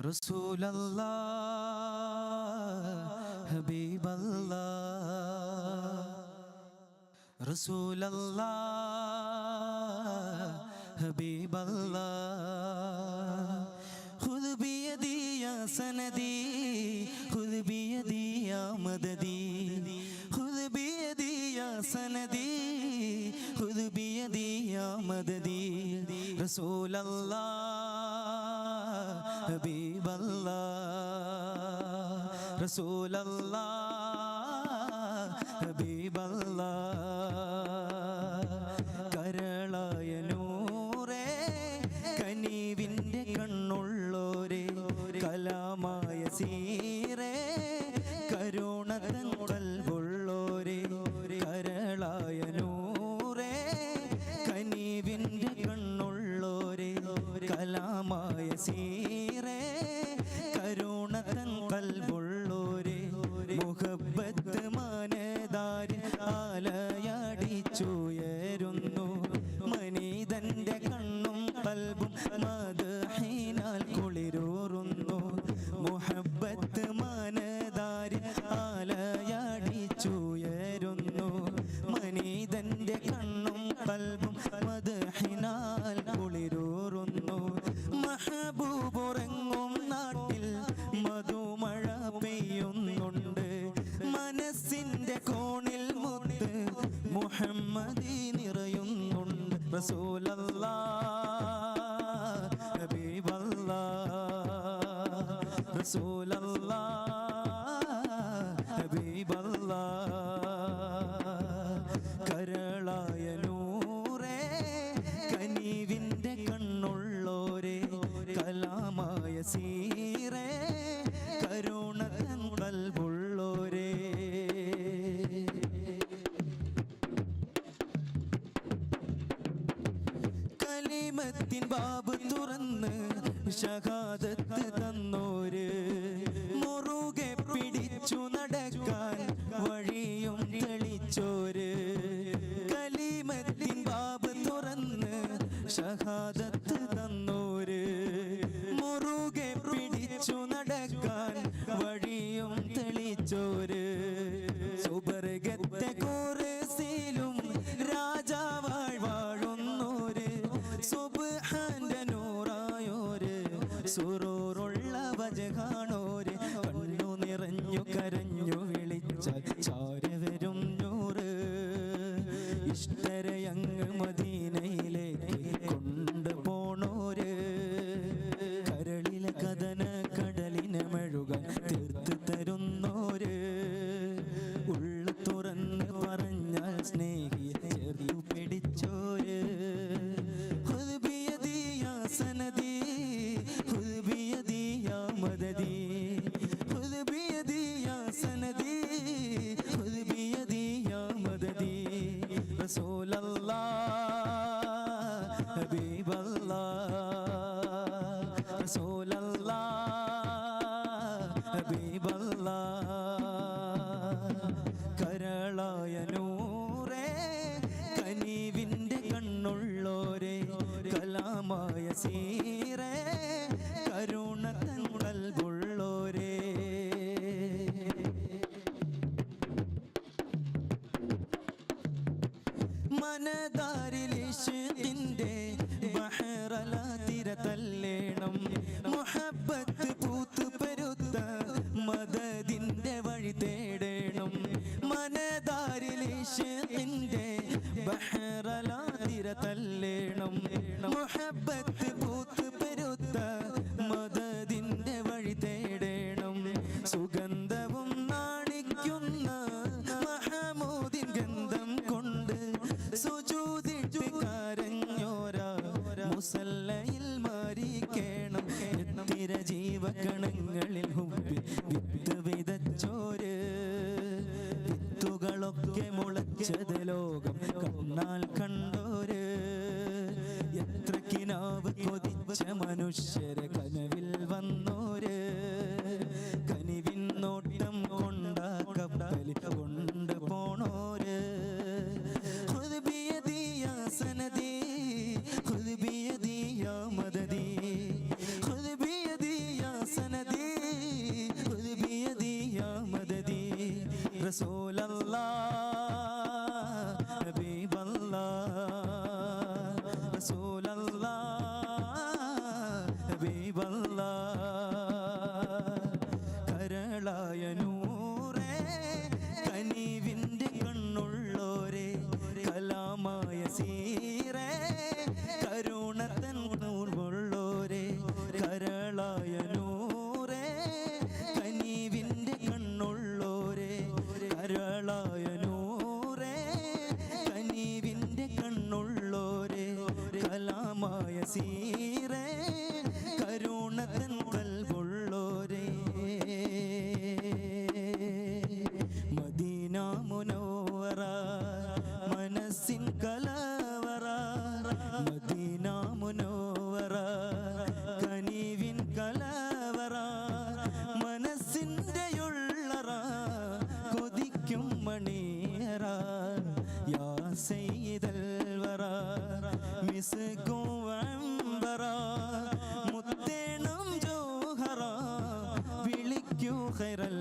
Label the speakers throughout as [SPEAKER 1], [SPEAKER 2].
[SPEAKER 1] رسول الله حبيب الله رسول الله حبيب الله خذ بيدي يا سندي خذ بيدي يا مددي خذ بيدي يا سندي خذ بيدي يا مددي റസൂലല്ലാ ഹബീബല്ലാ റസൂലല്ലാ ഹബീബല്ലാ കരളായ നൂറേ കനീവിന്റെ കണ്ണുള്ളോരേ കലാമായ സീ മുഹമ്മദി നിറയുന്നുണ്ട്. റസൂലല്ലാ ബാബ് തുറന്ന് ഷഹാദത്ത് ಮೈಸೂರು الله رسول الله حبيب الله കരളായ നൂറേ കനീവിൻ്റെ കണ്ണുള്ളോരേ കലാമായ സീറേ കരുണതൻ കൽവുള്ളോരേ മനതാരിലിഷിന്റെ പറിച്ചത് ലോകം കണ്ണാൽ കണ്ടോര്. എത്ര കിനാവ് കൊതിച്ച മനുഷ്യരെ കനവിൽ വന്നോര്. കനിവിൻ നോട്ടം കൊണ്ട കപ്പലി കൊണ്ട് പോണോര്. സനദീ ഹുദ്ബിയദിയ മദദീ ഹുദ്ബിയദിയ സനദീ ഹുദ്ബിയദിയ മദദീ റസൂൽ حميد الورى مسك وعنبرى മുത്തേണം ജോഹറ വിളിക്കൂ ഹൈറൽ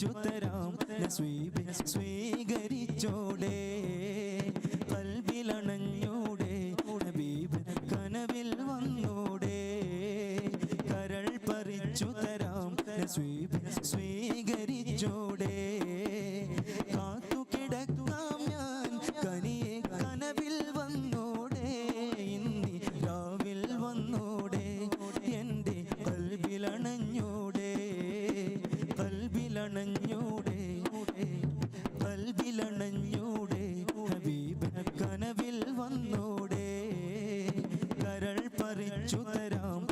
[SPEAKER 1] അജുത്തരാം നസീബ് സ്വീ what I'm.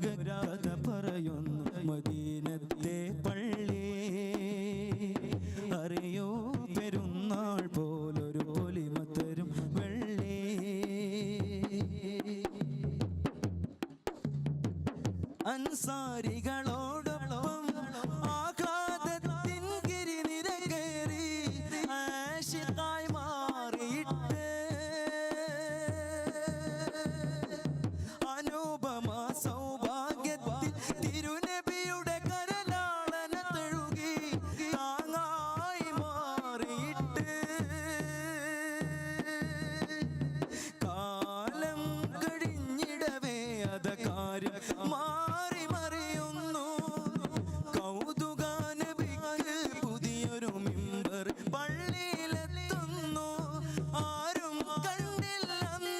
[SPEAKER 1] മകരാത പറയുന്നു മദീനത്തെ പള്ളി അറിയോ? പെരുന്നാൾ പോലൊരു പൊലിമ തരും വെള്ളി. അൻസാരികളോടൊപ്പം ആഘാതത്തിൻ ഗിരിനിര കയറി ആശിക്കായി മാറി മറിയുന്നു. കൗതുകാനബിക്ക് പുതിയൊരു മിമ്പർ പള്ളിയിലെത്തുന്നു. ആരും കണ്ടില്ല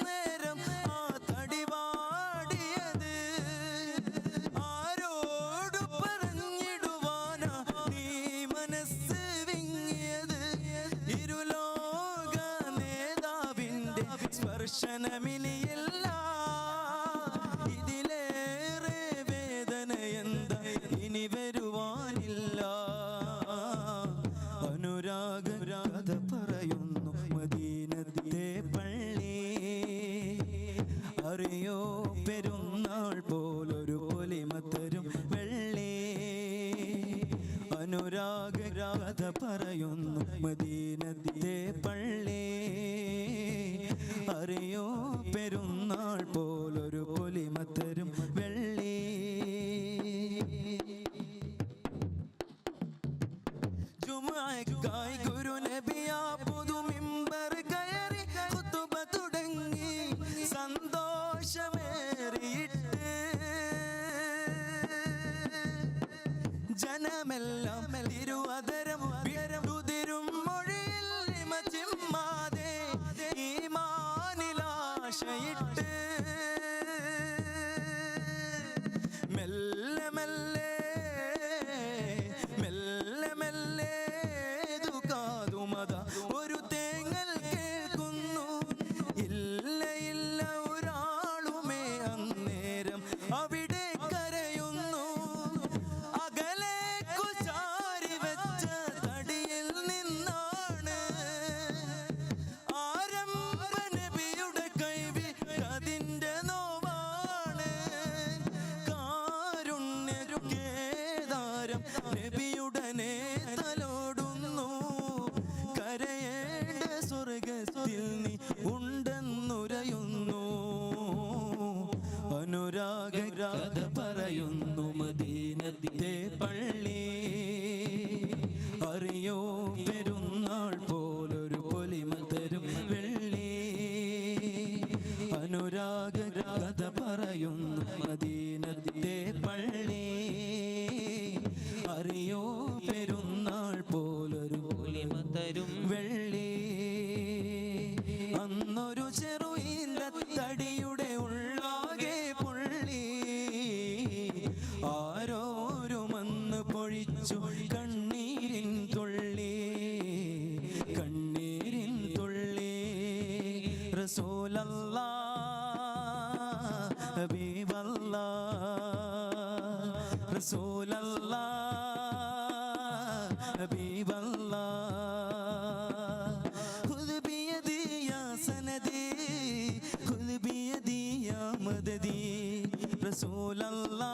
[SPEAKER 1] നേരം ആ തടിവാടിയത് ആരോട് പറഞ്ഞിടുവാനാ നീ മനസ്സ് വിങ്ങിയത്. ഇരുലോക നേതാവിന്റെ പറയോ പെരുന്നാൾ പോലൊരു പൊലിമത്തരും വെള്ളേ. അനുരാഗരാധ പറയുന്നു മദീനത്തെ പള്ളേ. അറിയോ? പെരുന്നാൾ പോലൊരു പൊലിമത്തരും വെള്ളേ. ജുമായ് ഗുരു നബിയാ പുതുമിമ്പർ കയറി ഹബീബല്ലാ. സനദേ ഖുദ് ബിയദി യാ മദദി. റസൂലല്ലാ